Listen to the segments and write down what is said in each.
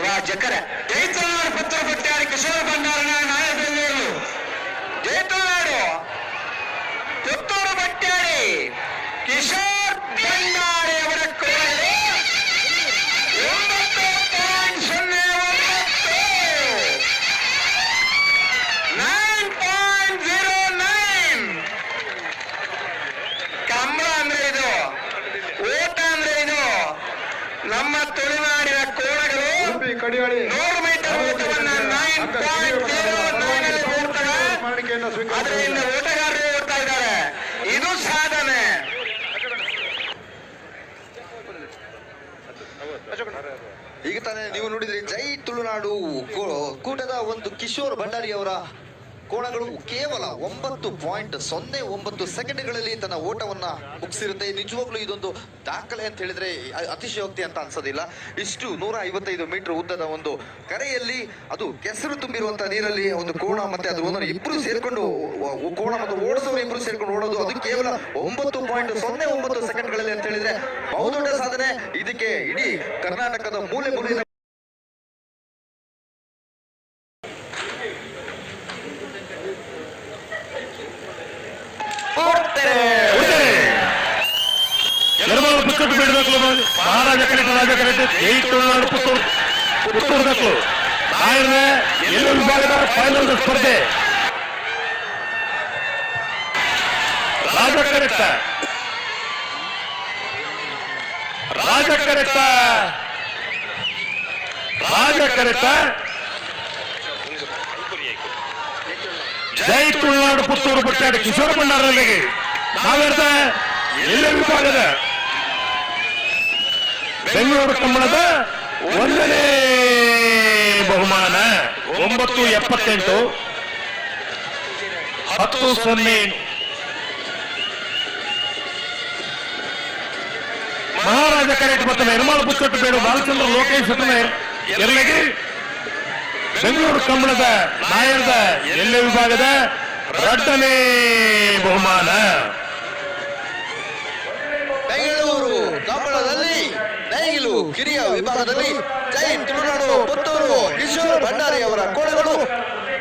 ರಾಜಕರ ಜೈತನಾಡು ಪುತ್ರ ಪಟ್ಟಾರಿ ಕಿಶೋರ ಭಂಡಾರನ ನಾಯಕರು ಜೈತನಾಡು ಪುತ್ತೂರು ಭಟ್ಟಾರಿ ಕಿಶೋರ್ ಭಂಡಾರಿ ಅವರ ಕೊರಳು ಒಂಬತ್ತು ಪಾಯಿಂಟ್ ಸೊನ್ನೆ ಒಂಬತ್ತು nine point zero nine Kambala ಅಂದ್ರೆ ಇದು ಓಟ ಅಂದ್ರೆ ಇದು ನಮ್ಮ ತುಳುನಾಡಿನ ಕೋಣಗಳು ಉಡುಪಿ ಕಡಿಯಾಳಿ ನೂರು ಮೀಟರ್ ಓಟವನ್ನ ನೈನ್ ಪಾಯಿಂಟ್ ಜೀರೋ ನೈನ್ ಅಲ್ಲಿ ಓಡ್ತಾರೆ ಅದರಿಂದ ಸ್ವೀಕರಿಸಿದ್ದಾರೆ ಓಟಗಾರರು ಓಡ್ತಾ ಇದ್ದಾರೆ. ಇದು ಸಾಧನೆ. ಈಗ ತಾನೇ ನೀವು ನೋಡಿದ್ರಿ ಜೈ ತುಳುನಾಡು ಕೂಟದ ಒಂದು ಕಿಶೋರ್ ಭಂಡಾರಿ ಅವರ ಕೋಣಗಳು ಕೇವಲ ಒಂಬತ್ತು ಪಾಯಿಂಟ್ ಸೊನ್ನೆ ಒಂಬತ್ತು ಸೆಕೆಂಡ್ಗಳಲ್ಲಿ ತನ್ನ ಓಟವನ್ನ ಮುಗಿಸಿರುತ್ತೆ. ನಿಜವಾಗ್ಲೂ ಇದೊಂದು ದಾಖಲೆ ಅಂತ ಹೇಳಿದ್ರೆ ಅತಿಶಯೋಕ್ತಿ ಅಂತ ಅನ್ಸೋದಿಲ್ಲ. ಇಷ್ಟು ನೂರ ಐವತ್ತೈದು ಮೀಟರ್ ಉದ್ದದ ಒಂದು ಕರೆಯಲ್ಲಿ ಅದು ಕೆಸರು ತುಂಬಿರುವಂತಹ ನೀರಲ್ಲಿ ಒಂದು ಕೋಣ ಮತ್ತೆ ಅದು ಒಂದನ್ನು ಇಬ್ರು ಸೇರ್ಕೊಂಡು ಕೋಣ ಮತ್ತು ಓಡಿಸೋರು ಇಬ್ರು ಸೇರ್ಕೊಂಡು ಓಡೋದು. ಅದು ಕೇವಲ ಒಂಬತ್ತು ಪಾಯಿಂಟ್ ಸೊನ್ನೆ ಒಂಬತ್ತು ಸೆಕೆಂಡ್ಗಳಲ್ಲಿ ಅಂತ ಹೇಳಿದ್ರೆ ಬಹುದೊಡ್ಡ ಸಾಧನೆ. ಇದಕ್ಕೆ ಇಡೀ ಕರ್ನಾಟಕದ ಮೂಲೆ ಮೂಲೆಯ ಯರಮಾಳ ಪುತ್ತೂರು ಬಿಡಬೇಕು ಮಹಾರಾಜ ಬಿಡಬೇಕು ರಾಜ ಕರೆಕ್ಟ್ ಜೈ ತುಳುನಾಡು ಪುತ್ತೂರು ಪುತ್ತೂರು ಮಕ್ಕಳು ನಾಯರ್ನ ಎಲ್ಲ ವಿಭಾಗದ ಫೈನಲ್ ಸ್ಪರ್ಧೆ. ರಾಜ ಕರೆಕ್ಟ ರಾಜ ಕರೆಕ್ಟ ಜೈ ತುಳುನಾಡು ಪುತ್ತೂರು ಬಟ್ಟಾಡಿ ಕಿಶೋರ ಭಂಡಾರಲ್ಲಿಗೆ ನಾವೇರ್ತ ಎಲ್ಲ ಬೆಂಗಳೂರು ಕಂಬಳದ ಒಂದನೇ ಬಹುಮಾನ. ಒಂಬತ್ತು ಎಪ್ಪತ್ತೆಂಟು. ಹತ್ತು ಸೊನ್ನೆ ಮಹಾರಾಜ ಕರೆಕ್ಟ್ ಬರ್ತಾನೆ ನಿರ್ಮಲ ಪುಸ್ತಕ ಬೇಡ ಬಾಲಚಂದ್ರ, ಲೋಕೇಶ್ ಎರಲಿಗೆ ಬೆಂಗಳೂರು ಕಂಬಳದ ನಾಯರದ ಎಲ್ಲ ವಿಭಾಗದ ಎರಡನೇ ಬಹುಮಾನ. ಬೆಂಗಳೂರು ಕಂಬಳದಲ್ಲಿ ನೇಗಿಲು ಕಿರಿಯ ವಿಭಾಗದಲ್ಲಿ ಜೈ ತುಳುನಾಡು ಪುತ್ತೂರು ಕಿಶೋರ್ ಭಂಡಾರಿ ಅವರ ಕೋಣಗಳು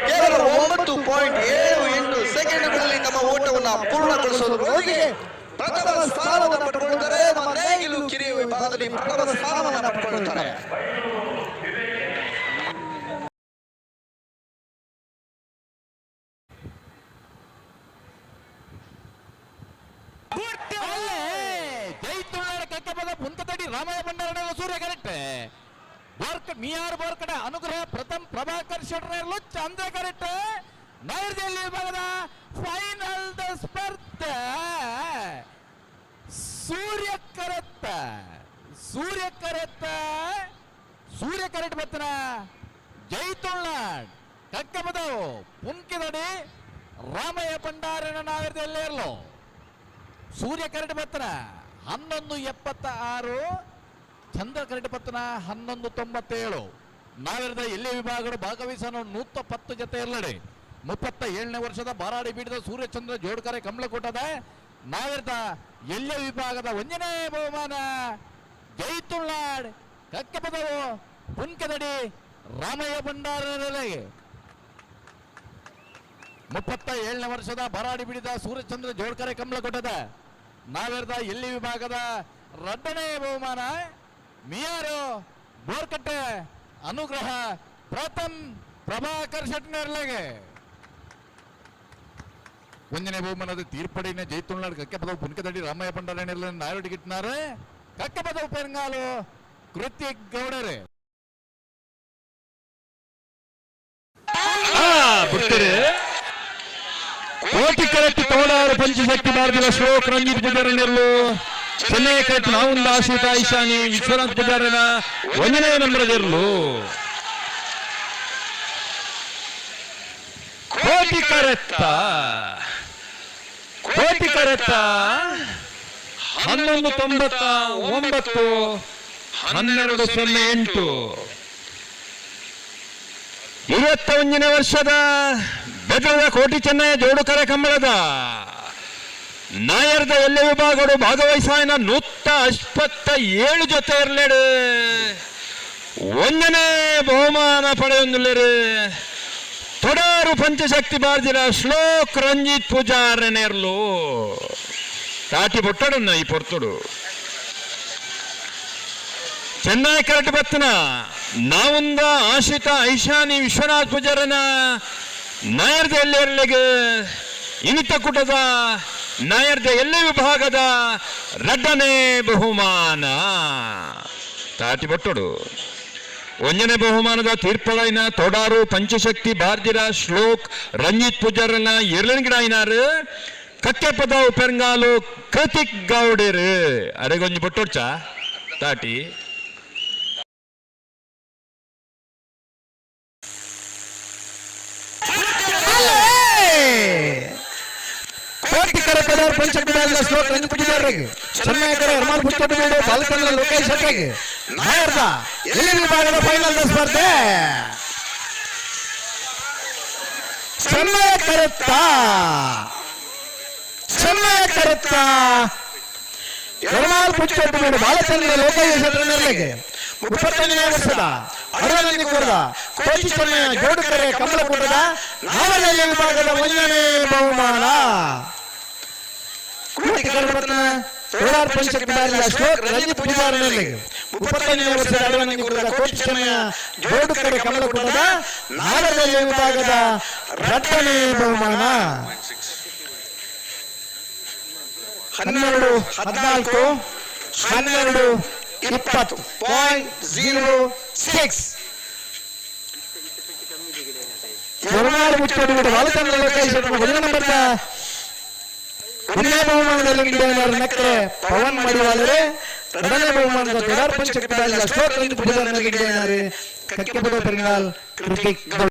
ಕೇವಲ ಒಂಬತ್ತು ಪಾಯಿಂಟ್ ಏಳು ಎಂಟು ಸೆಕೆಂಡ್ಗಳಲ್ಲಿ ತಮ್ಮ ಓಟವನ್ನು ಪೂರ್ಣಗೊಳಿಸೋದ್ರೊಂದಿಗೆ ಪ್ರಥಮ ಸ್ಥಾನವನ್ನು ಪಡೆದುಕೊಳ್ಳುತ್ತಾರೆ ನೇಗಿಲು ಕಿರಿಯ ವಿಭಾಗದಲ್ಲಿ ಪ್ರಥಮ ಸ್ಥಾನವನ್ನು ಪಡೆದುಕೊಳ್ಳುತ್ತಾರೆ ಜೈ ತುಳುನಾಡ ಕಕ್ಕಪದ ರಾಮಯ್ಯ ಭಂಡಾರಣ ಸೂರ್ಯ ಕರೆಕ್ಟ್ ಬೋರ್ಕ ನಿಯಾರ್ ಬೋರ್ಕಡ ಅನುಗ್ರಹ, ಪ್ರಥಮ್ ಪ್ರಭಾಕರ್ ಶೆಟ್ರರ್ಲು ಚಂದ್ರ ಕರೆಕ್ಟ್ ನೈರ್ಜಲ್ಯ ಭಾಗದ ಫೈನಲ್ ದ ಸ್ಪರ್ಧೆ ಸೂರ್ಯ ಕರೆತ್ತ. ಸೂರ್ಯ ಕರೆತ್ತ. ಸೂರ್ಯ ಕರೆಟ್ ಬತ್ತನ. ಜೈ ಕಕ್ಕ ಬದವು ಪುಂಕಿದಡಿ ರಾಮಯ್ಯ ಭಂಡಾರಣ ನಾಗರದಲ್ಲಿ ಇರಲು ಸೂರ್ಯ ಕರೆಟ್ ಪತ್ತನ ಹನ್ನೊಂದು ಎಪ್ಪತ್ತ ಆರು ಚಂದ್ರ ಕರಡಿ ಪತ್ತನ ಹನ್ನೊಂದು ತೊಂಬತ್ತೇಳು. ನಾವಿರದ ಎಲ್ಲಿ ವಿಭಾಗಗಳು ಭಾಗವಹಿಸಲು ನೂತ ಪತ್ತು ಜೊತೆ ಎಲ್ಲಡೆ ಮುಪ್ಪತ್ತ ಏಳನೇ ವರ್ಷದ ಬಾರಾಡಿ ಬೀಡಿದ ಸೂರ್ಯಚಂದ್ರ ಜೋಡ್ಕರೆ ಕಮಲಕೂಟದ ನಾವಿರದ ಎಲ್ಲಿ ವಿಭಾಗದ ಒಂದನೇ ಬಹುಮಾನ? ಜೈತುಳ್ಳಾಡ್, ಕಕ್ಕಪದವು ಪದವು ಪುಂಕೆದಡಿ ರಾಮಯ್ಯ ಭಂಡಾರ ಮುಪ್ಪತ್ತ ಏಳನೇ ವರ್ಷದ ಬರಾಡಿ ಬಿಡಿದ ಸೂರ್ಯಚಂದ್ರ ಜೋಡ್ಕರೆ ಕಮಲಕೊಟ್ಟದ ನಾವೆರ್ದ ಎಲ್ಲಿ ವಿಭಾಗದ ರಡ್ಡನೇ ಬಹುಮಾನ. ಮಿಯಾರು, ಬೋರ್ಕಟ್ಟೆ, ಅನುಗ್ರಹ, ಪ್ರಥಮ್ ಪ್ರಭಾಕರ್ ಶೆಟ್ನರ್ಲೆಗೆ ಒಂದನೇ ಬಹುಮಾನದ ತೀರ್ಪಡಿನ ಜೈತುಳ್ನಾಡು ಕಕ್ಕೆ ಪದವು ಪುನ್ಕದಡಿ ರಾಮಯ್ಯ ಪಂಡರನೆಲ್ಲ ನಾಯರು ಟಿಕೆಟ್ನಾರೆ ಕಕ್ಕೆ ಪದವು ಪೆರಂಗಾಲು ಕೃತ್ಯ ಗೌಡರೇ. ಬಿಟ್ಟರೆ ಕೋಟಿ ಕರೆಕ್ಟ್ ತೋಡಾರು ಪಂಚಶಕ್ತಿ ಭಾರತೀಯ ಶ್ಲೋಕ್ ರಂಜಿತ್ ಪೂಜಾರನೆರಲು ಚೆನ್ನೈ ಕರೆಕ್ಟ್ ನಾವುಂದ ಆಶ್ರಿತ ಐಶಾನಿ ವಿಶ್ವನಾಥ್ ಪೂಜಾರನ ಒಂದನೇ ನಂಬರದಿರಲು ಕೋಟಿ ಕರೆತ್ತ. ಕೋಟಿ ಕರೆತ್ತ. ಹನ್ನೊಂದು ತೊಂಬತ್ತ ಒಂಬತ್ತು. ಹನ್ನೆರಡು ಸೊನ್ನೆ ಎಂಟು. ಇವತ್ತೊಂದನೇ ವರ್ಷದ ಬೆದರದ ಕೋಟಿ ಚೆನ್ನಯ್ಯ ಜೋಡುಕರೆ ಕಂಬಳದ ನಾಯರ್ದ ಎಲ್ಲ ವಿಭಾಗಗಳು ಭಾಗವಹಿಸಾಯನ ನೂತ್ತ ಅಷ್ಟತ್ತ ಏಳು ಜೊತೆ ಇರ್ಲೇಡು. ಒಂದನೇ ಬಹುಮಾನ ಪಡೆಯೊಂದುಳ್ಳರು ತೊಡಾರು ಪಂಚಶಕ್ತಿ ಬಾರ್ದಿರ ಶ್ಲೋಕ್ ರಂಜಿತ್ ಪೂಜಾರನೇರ್ಲು ತಾಟಿ ಪೊಟ್ಟಡನ್ನ ಈ ಪೊರ್ತುಡು. ಚೆನ್ನೈ ಕರೆಕ್ಟ್ ಬತ್ತನ ನಾವುಂದ ಆಶಿತ ಐಶಾನಿ ವಿಶ್ವನಾಥ್ ಪೂಜಾರನ ನಾಯರ್ದ ಎಲ್ಲೆರ್ಲೆಗೆ ಇನಿತ ಕುಟದ ನಾಯರ್ದ ಎಲ್ಲ ವಿಭಾಗದ ರಡ್ಡನೇ ಬಹುಮಾನ. ತಾಟಿ ಬೊಟ್ಟುಡು ಒಂದನೇ ಬಹುಮಾನದ ತೀರ್ಪಳೈನ ತೊಡಾರು ಪಂಚಶಕ್ತಿ ಬಾರ್ದಿರ ಶ್ಲೋಕ್ ರಂಜಿತ್ ಪೂಜಾರನ ಎರಡನೇ ಐನಾರು ಕಕ್ಕೆ ಪದ ಉಪೆರಂಗಾಲು ಕೃತಿಕ್ ಗೌಡರು. ಅರೆಗೊಂಜಿ ಬೊಟ್ಟೊಡ್ಚ ತಾಟಿ. ಕೋಟಿ ಕರಕದ ಪಂಚಕುಮಾರ ಶ್ಲೋಕ ರಂಜಿತ್ ಪೂಜಾರಿಗೆ ಚೆನ್ನೈಕರ ಹರ್ಮಾಲ್ ಪುಚ್ಚಟ್ಟು ಬೀಡು ಬಾಲಕಂದ್ರ ಲೋಕೇಶ್ ಶೆಟ್ಟಿಗೆ ನಾಯರ್ದ ಎಲ್ಲಿ ವಿಭಾಗದ ಫೈನಲ್ ಸ್ಪರ್ಧೆ ಚೆನ್ನೈ ಕರುತ್ತ ಚೆನ್ನೈ ಕರುತ್ತ ಹರ್ಮಾಲ್ ಪುಚ್ಚಟ್ಟು ಬೀಡು ಬಾಲಚಂದ್ರ ಲೋಕೇಶ್ ಶೆಟ್ಟರಿಗೆ ಇಪ್ಪತ್ತನೇ ವರ್ಷದ ಅರವತ್ತನೇ ಕೂರದ ಕೋಚಿ ಚೆನ್ನೈ ಜೋಡುಕರೆ ಕಮಲಕೂಟದ ನಾವದಲ್ಲಿ ವಿಭಾಗದ ಒಂದನೇ ಬಹುಮಾನ ಕೋಲಾರ ಪಂಚಕುಮಾರಿಯ ಶ್ಲೋಕ್ ರಂಜಿತ್ ಪೂಜಾರನಲ್ಲಿ ಇಪ್ಪತ್ತನೇ ವರ್ಷದ ಜೋಡುಕರೆ ಕಮಲಕೂಟದ ನಾವದಲ್ಲಿ ವಿಭಾಗದ ರಟ್ಟನೇ ಬಹುಮಾನ. ಹನ್ನೆರಡು, ಹದಿನಾಲ್ಕು, ಹನ್ನೆರಡು, ಇಪ್ಪತ್ತು. ಪಾಯಿಂಟ್ ಜೀರೋ ಸಿಕ್ಸ್ ನಿರ್ಮಾಣ ಮುಚ್ಚಿಕೊಂಡು ಬಾಲಚಂದ್ರ ಲೋಕೇಶ್ ನಂಬರ್ನ ಒಂದನೇ ಬಹುಮಾನದಲ್ಲಿ ಗಿಡಗಾರ ನಕ್ಕರೆ ಪವನ್ ಮಡಿವಾಲರೆ ಎರಡನೇ ಬಹುಮಾನದ ಕೆದಾರ್ ಪಂಚಕಟಾಲ ಅಶೋಕ್ ಗೌಡ.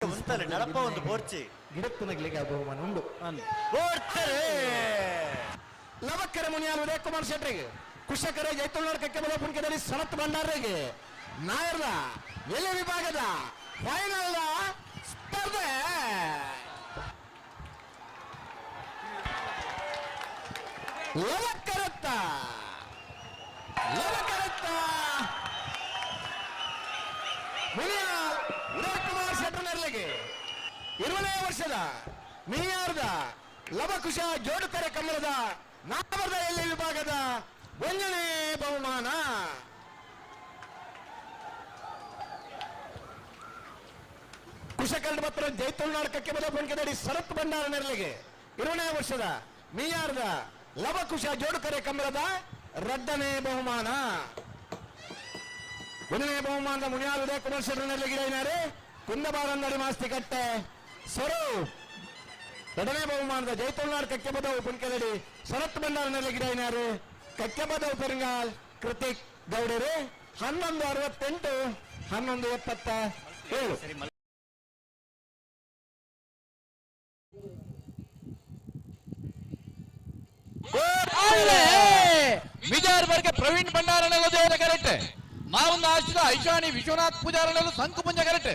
ಉಂಟಲ್ಲ ನಳಪ ಒಂದು ಬೋರ್ಚಿ. ಗಿಡಕ್ಕುನಗಲಿಗೆ ಆ ಬಹುಮಾನ ಓಡ್ತಾರೆ ಲವಕ್ಕರೆ ಮುನಿಯಾಲ್ ಉದಯ ಕುಮಾರ್ ಶೆಟ್ರಿಗೆ ಕುಶಕರ ಜೈತುಳ್ಳೂರ್ ಕಕ್ಕೆ ಬಡೋ ಪುಣಿಕೆದಲ್ಲಿ ಸನತ್ ಭಂಡಾರಿಗೆ ನಾಯರ್ದ ಎಲೆ ವಿಭಾಗದ ಫೈನಲ್ ಸ್ಪರ್ಧೆ ಲವಕ್ಕರತ್ತ ಲವಕ್ಕರತ್ತ ಮುನಿಯ ಉದಯ ಕುಮಾರ್ ಶೆಟ್ಟರ್ನರ್ಲಿಗೆ ಇರುವನೇ ವರ್ಷದ ಮಿನಿಯಾರ್ದ ಲವಕುಶ ಜೋಡುಕರೆ ಕಮಲದ ನಾಮದ ಎಲ್ಲಿ ವಿಭಾಗದ ಒಂದನೇ ಬಹುಮಾನ. ಕುಶಕರ್ಣ ಪತ್ರ ಜೈತುಳ್ನಾಡ್ ಕಕ್ಕೆ ಬದ ಪಂಕದಡಿ ಸರತ್ ಭಂಡಾರ ನೆರಳಿಗೆ. ಇರುವನೇ ವರ್ಷದ ಮಿಯಾರ್ದ ಲವಕುಶ ಜೋಡುಕರೆ ಕಮಲದ ರಡ್ಡನೇ ಬಹುಮಾನ ಒಂದನೇ ಬಹುಮಾನದ ಮುನಿಯಾಲ್ ಉದಯ ಕುಮಾರ್ ಶೆಟ್ಟರ್ನಲ್ಲಿ ಗಿಡನಾರೆ ಕುಂದಬಾರಂದಡಿ ಮಾಸ್ತಿ ಕಟ್ಟೆ ಸ್ವರೂಪ್ ಎರಡನೇ ಬಹುಮಾನದ ಜೈತುಳ್ನಾಡ್ ಕಕ್ಕೆಬದವು ಪುಣ್ಕದಡಿ ಶರತ್ ಭಂಡಾರನಲ್ಲಿ ಗಿಡನಾರು ಕಕ್ಕೆಬದವು ಪೆರಿಂಗಾಲ್ ಕೃತಿಕ್ ಗೌಡರು ಹನ್ನೊಂದು ಅರವತ್ತೆಂಟು ಹನ್ನೊಂದು ಎಪ್ಪತ್ತ ಏಳು ವಿಜಯರ್ ಬರ್ಗೆ ಪ್ರವೀಣ್ ಭಂಡಾರನೆಲ್ಲ ದೇವರ ಕರೆಕ್ಟ್. ನಾವೊಂದು ಆಶಿದ ಐಶಾನಿ ವಿಶ್ವನಾಥ್ ಪೂಜಾರನೆಲ್ಲ ಸಂಕು ಪುಂಜ ಕರೆಕ್ಟ್.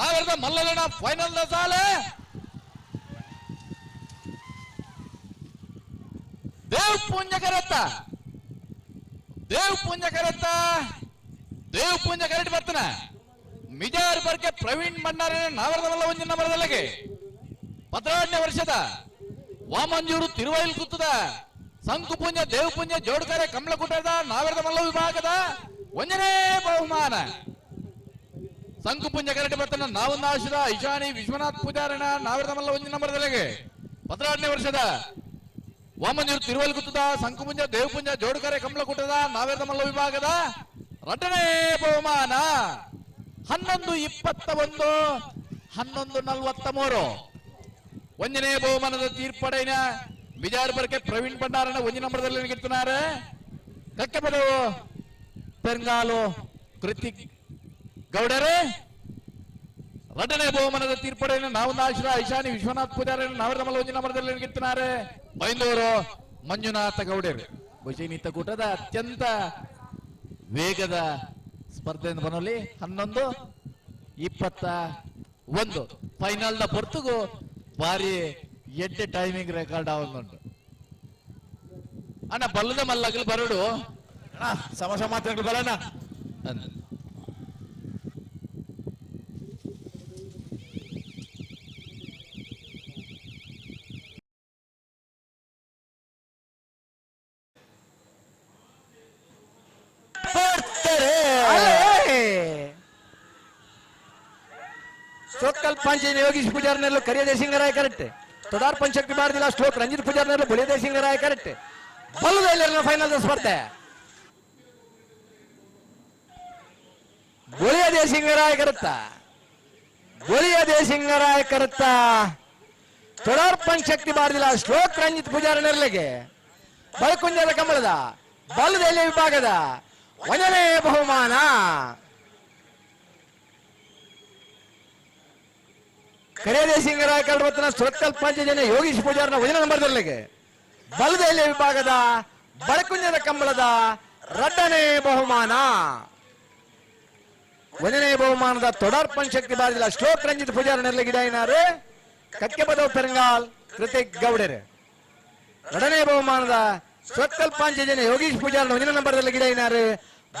ನಾವೆಲ್ಲ ಮಲ್ಲಲಣ ಫೈನಲ್ ಸಾಲೆ. ದೇವ್ ಪುಂಜ ಕರೆತ್ತ ದೇವ್ ಪುಂಜ ಕರೆತ್ತ ದೇವ್ ಪುಂಜ ಕರೆಕ್ಟ್ ಬರ್ತನ. ಮಿಜಾರ್ ಬರ್ಗೆ ಪ್ರವೀಣ್ ಭಂಡಾರ ನಾವರದವಲ್ಲ ಒಂದಿನ ನಂಬರದಲ್ಲಿಗೆ. ಪದ್ರಾರನೇ ವರ್ಷದ ವಾಮಂಜೂರು ತಿರುವೈಲ್ ಕುತ್ತದ ಸಂಕುಪುಂಜ ದೇವಪುಂಜ ಜೋಡ್ಕರೆ, ಕಮಲಕುಟದ ನಾಗರದ ಮಲ್ಲ ವಿಭಾಗದ ಒಂದನೇ ಬಹುಮಾನ. ಸಂಕುಪುಂಜ ಪುಣ್ಯ ಬರ್ತನ ನಾವೊಂದು ಆಶಿದ ಐಶಾನಿ ವಿಶ್ವನಾಥ್ ಪೂಜಾರಣ ನಾಗರದ ಮಲ್ಲ ಒಂದು ನಂಬರ್ ತಲೆಗೆ ಹದಿನಾರನೇ ವರ್ಷದ ವಾಮನೂರು ತಿರುವಲ್ ಗುತ್ತದ ಸಂಕುಪುಂಜ ದೇವಪುಂಜ ಜೋಡ್ಕರೆ, ಕಮಲಕುಟದ ನಾವೇದ ಮಲ್ಲ ವಿಭಾಗದ ರಟನೇ ಬಹುಮಾನ. ಹನ್ನೊಂದು ಇಪ್ಪತ್ತ ಒಂದು, ಹನ್ನೊಂದು ನಲ್ವತ್ತ ಮೂರು. ಒಂದನೇ ಬಹುಮಾನದ ತೀರ್ಪಡೆಯ ಬಿಜಾರ್ ಬರ್ಕೆ ಪ್ರವೀಣ್ ಭಂಡಾರನ ಒಂದು ನಂಬರ್ದಲ್ಲಿ ನಿಗಿರ್ತಾರೆ ಕಕ್ಕೆ ಪದವು ಪೆಂಗಾಲು ಕೃತಿಕ್ ಗೌಡರೇ. ರಟನೆ ಬಹುಮಾನದ ತೀರ್ಪಡೆಯನ್ನು ನಾವು ನಾಶರ ಐಶಾನಿ ವಿಶ್ವನಾಥ್ ಪೂಜಾರಿ ನಾವರ ನಮ್ಮಲ್ಲಿ ಒಂದು ನಂಬರದಲ್ಲಿ ನಿಗಿರ್ತಾರೆ ಬೈಂದೂರು ಮಂಜುನಾಥ ಗೌಡರು. ಭುಜನಿತ ಕೂಟದ ಅತ್ಯಂತ ವೇಗದ ಸ್ಪರ್ಧೆಯಿಂದ ಬನ್ನಲ್ಲಿ ಹನ್ನೊಂದು, ಇಪ್ಪತ್ತ ಒಂದು. ಫೈನಲ್ ದ ಪೊರ್ತುಗು ಬಾರಿ ಎಡ್ಡೆ ಟೈಮಿಂಗ್ ರೆಕಾರ್ಡ್ ಆವೊಂದುಂಟು ಅಣ್ಣ ಬಲ್ಲದ ಮಲ್ಲಗಲು ಬರಡು ಸಮಸ್ಯೆ ಮಾತ್ರ ಬಲನ ಸೋತ್ಕಲ್ ಪಾಂಚೇನಿ ಯೋಗೀಶ್ ಪೂಜಾರ್ನೆಲ್ಲ ಕರಿಯದೇ ಸಿಂಗರಾಯ ಕರೆಕ್ಟ್ ತೊಡಾರ್ ಪಂಚಕ್ತಿ ಬಾರ್ದಿಲ್ಲ ಶ್ಲೋಕ್ ರಂಜಿತ್ ಪೂಜಾರ್ನೆಲ್ಲ ಬುಳಿಯದೇ ರಾಯ್ ಕರೆಕ್ಟ್. ಬಲ್ಲದ ಫೈನಲ್ ಸ್ಪರ್ಧೆ. ಬುಳಿಯದೇ ಸಿಂಗರಾಯ ಕರುತ್ತ. ಬುಳಿಯದೇ ಸಿಂಗರಾಯ ಕರುತ್ತ. ತೊಡಾರ್ ಪಂಚಕ್ತಿ ಬಾರದಿಲ್ಲ ಶ್ಲೋಕ್ ರಂಜಿತ್ ಪೂಜಾರನೆರ್ಲೆಗೆ ಬಳಕುಂಜದ ಕಮಲದ ಬಲ್ಲದ ವಿಭಾಗದ ಒಂದನೇ ಬಹುಮಾನ. ಕರೆಯದೇ ಸಿಂಗರ ಕಲ್ವತ್ತನ ಸುರತ್ಕಲ್ ಪಂಚಜನ ಯೋಗೀಶ್ ಪೂಜಾರನ ವಜನ ನಂಬರ್ದಲ್ಲಿಗೆ ಬಲದೆಲೆ ವಿಭಾಗದ ಬಳಕುಂಜನ ಕಂಬಳದ ರಡ್ಡನೇ ಬಹುಮಾನ. ಒಂದನೇ ಬಹುಮಾನದ ತೊಡರ್ ಪಂಚಕ್ತಿ ಬಾರಿಲ್ಲ ಶ್ಲೋಕ್ ರಂಜಿತ್ ಪೂಜಾರ ನೆರಳಿಗಿಡಾಯಿನಾರು ಕಕ್ಕೆ ಬದವ್ ಪೆರಂಗಾಲ್ ಕೃತಿಕ್ ಗೌಡರೆ. ಎರಡನೇ ಬಹುಮಾನದ ಸ್ವತ್ಕಲ್ ಜನ ಯೋಗೀಶ್ ಪೂಜಾರ ಒಂದನೇ ನಂಬರ್ದಲ್ಲಿ ಗಿಡಾಯಿನಾರು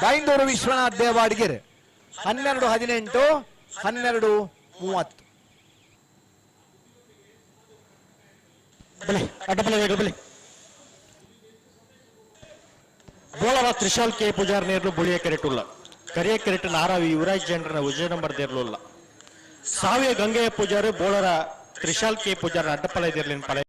ಬೈಂದೂರು ವಿಶ್ವನಾಥ್ ದೇವಾಡಿಗಿರ್. ಹನ್ನೆರಡು ಹದಿನೆಂಟು, ಹನ್ನೆರಡು ಮೂವತ್ತು. ಬೋಳರ ತ್ರಿಶಾಲ್ ಕೆ ಪೂಜಾರ್ ನೇರ್ಲು ಬುಳಿಯ ಕೆರೆಟುಲ್ಲ ಕರಿಯ ಕೆರೆಟ್ ನಾರಾವಿ ಯುವರಾಜ್ ಜನರನ್ನ ವಿಜಯ ನಂಬರ್ ದೇರ್ಲುಲ್ಲ ಸಾವಿಯ ಗಂಗೆಯ ಪೂಜಾರಿ ಬೋಳರ ತ್ರಿಶಾಲ್ ಕೆ ಪೂಜಾರ ಅಡ್ಡಪಲ ಇದಿರ್ಲಿನ